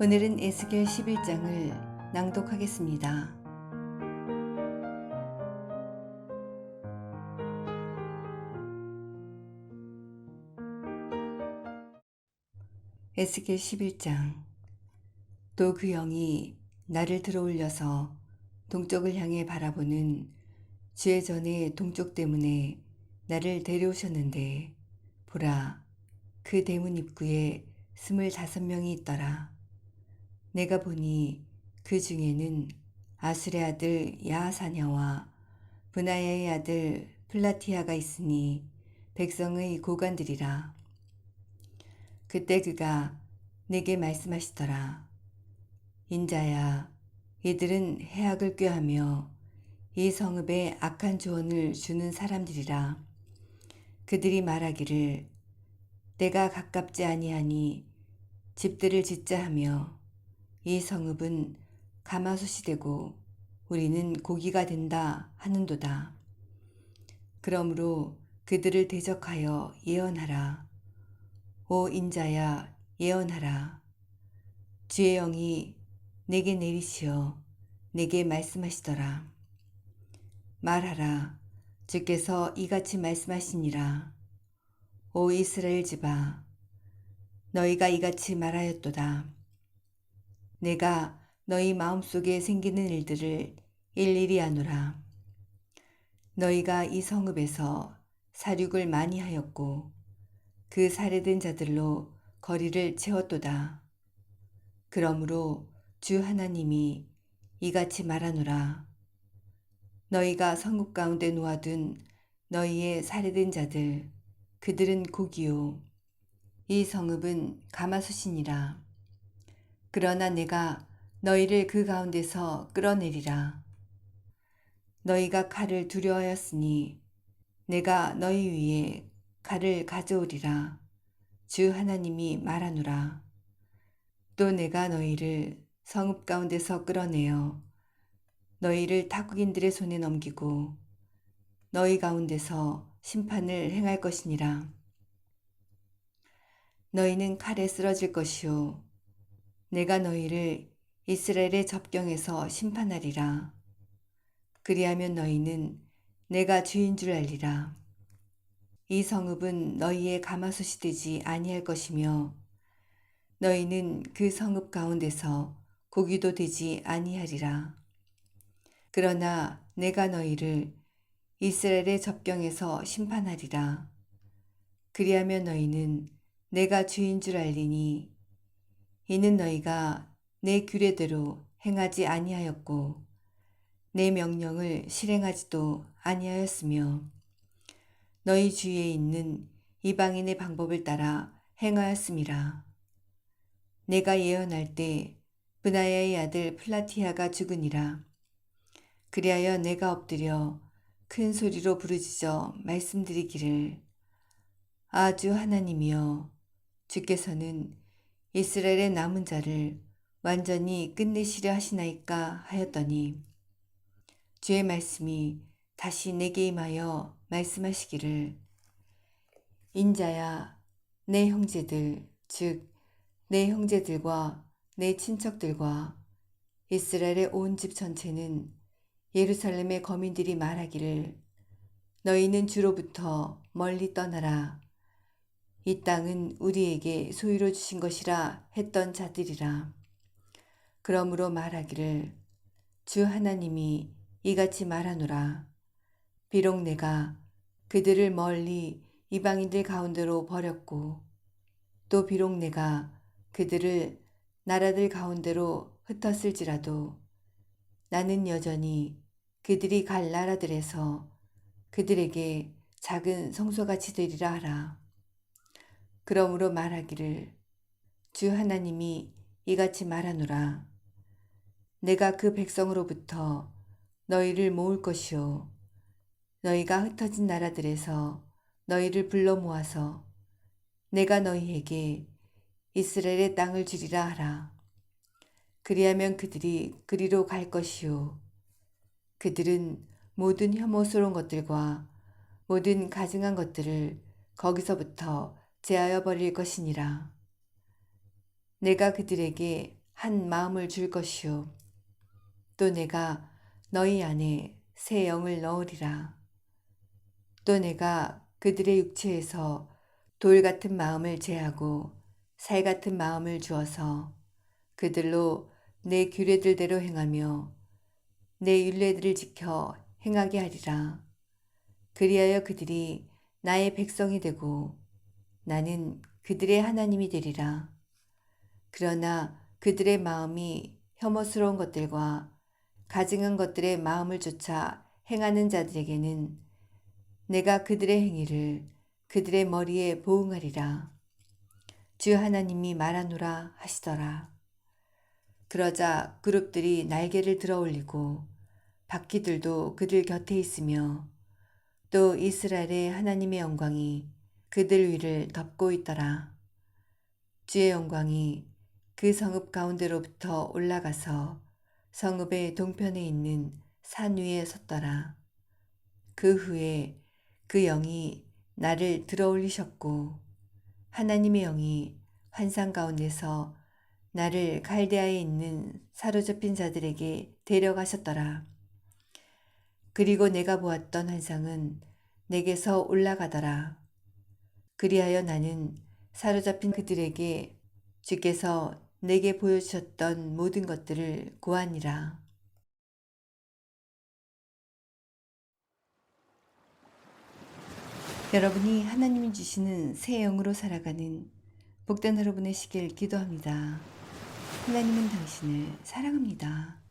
오늘은 에스겔 11장을 낭독하겠습니다. 에스겔 11장 또 그 영이 나를 들어올려서 동쪽을 향해 바라보는 주의 전의 동쪽 때문에 나를 데려오셨는데 보라 그 대문 입구에 스물다섯 명이 있더라. 내가 보니 그 중에는 아술의 아들 야하사냐와 분하야의 아들 플라티아가 있으니 백성의 고관들이라. 그때 그가 내게 말씀하시더라. 인자야, 이들은 해악을 꾀하며 이 성읍에 악한 조언을 주는 사람들이라. 그들이 말하기를 내가 가깝지 아니하니 집들을 짓자 하며 이 성읍은 가마솥이 되고 우리는 고기가 된다 하는도다. 그러므로 그들을 대적하여 예언하라. 오 인자야 예언하라. 주의 영이 내게 내리시어 내게 말씀하시더라. 말하라. 주께서 이같이 말씀하시니라. 오 이스라엘 집아, 너희가 이같이 말하였도다. 내가 너희 마음속에 생기는 일들을 일일이 아노라. 너희가 이 성읍에서 사륙을 많이 하였고 그 살해된 자들로 거리를 채웠도다. 그러므로 주 하나님이 이같이 말하노라. 너희가 성읍 가운데 놓아둔 너희의 살해된 자들 그들은 고기요 이 성읍은 가마솥이니라. 그러나 내가 너희를 그 가운데서 끌어내리라. 너희가 칼을 두려워하였으니 내가 너희 위에 칼을 가져오리라. 주 하나님이 말하노라. 또 내가 너희를 성읍 가운데서 끌어내어 너희를 타국인들의 손에 넘기고 너희 가운데서 심판을 행할 것이니라. 너희는 칼에 쓰러질 것이요 내가 너희를 이스라엘의 접경에서 심판하리라. 그리하면 너희는 내가 주인 줄 알리라. 이 성읍은 너희의 가마솥이 되지 아니할 것이며 너희는 그 성읍 가운데서 고기도 되지 아니하리라. 그러나 내가 너희를 이스라엘의 접경에서 심판하리라. 그리하면 너희는 내가 주인 줄 알리니 이는 너희가 내 규례대로 행하지 아니하였고 내 명령을 실행하지도 아니하였으며 너희 주위에 있는 이방인의 방법을 따라 행하였음이라. 내가 예언할 때 브나야의 아들 플라티아가 죽으니라. 그리하여 내가 엎드려 큰 소리로 부르짖어 말씀드리기를 아주 하나님이여 주께서는 이스라엘의 남은 자를 완전히 끝내시려 하시나이까 하였더니 주의 말씀이 다시 내게 임하여 말씀하시기를 인자야 내 형제들 즉 내 형제들과 내 친척들과 이스라엘의 온 집 전체는 예루살렘의 거민들이 말하기를 너희는 주로부터 멀리 떠나라 이 땅은 우리에게 소유로 주신 것이라 했던 자들이라. 그러므로 말하기를 주 하나님이 이같이 말하노라. 비록 내가 그들을 멀리 이방인들 가운데로 버렸고 또 비록 내가 그들을 나라들 가운데로 흩었을지라도 나는 여전히 그들이 갈 나라들에서 그들에게 작은 성소같이 되리라 하라. 그러므로 말하기를 주 하나님이 이같이 말하노라. 내가 그 백성으로부터 너희를 모을 것이요. 너희가 흩어진 나라들에서 너희를 불러 모아서 내가 너희에게 이스라엘의 땅을 주리라 하라. 그리하면 그들이 그리로 갈 것이요. 그들은 모든 혐오스러운 것들과 모든 가증한 것들을 거기서부터 제하여 버릴 것이니라. 내가 그들에게 한 마음을 줄 것이요. 또 내가 너희 안에 새 영을 넣으리라. 또 내가 그들의 육체에서 돌 같은 마음을 제하고 살 같은 마음을 주어서 그들로 내 규례들대로 행하며 내 율례들을 지켜 행하게 하리라. 그리하여 그들이 나의 백성이 되고 나는 그들의 하나님이 되리라. 그러나 그들의 마음이 혐오스러운 것들과 가증한 것들의 마음을 쫓아 행하는 자들에게는 내가 그들의 행위를 그들의 머리에 보응하리라. 주 하나님이 말하노라 하시더라. 그러자 그룹들이 날개를 들어 올리고 바퀴들도 그들 곁에 있으며 또 이스라엘의 하나님의 영광이 그들 위를 덮고 있더라. 주의 영광이 그 성읍 가운데로부터 올라가서 성읍의 동편에 있는 산 위에 섰더라. 그 후에 그 영이 나를 들어 올리셨고 하나님의 영이 환상 가운데서 나를 갈대아에 있는 사로잡힌 자들에게 데려가셨더라. 그리고 내가 보았던 환상은 내게서 올라가더라. 그리하여 나는 사로잡힌 그들에게 주께서 내게 보여주셨던 모든 것들을 고하니라. 여러분이 하나님이 주시는 새 영으로 살아가는 복된 하루 보내시길 기도합니다. 하나님은 당신을 사랑합니다.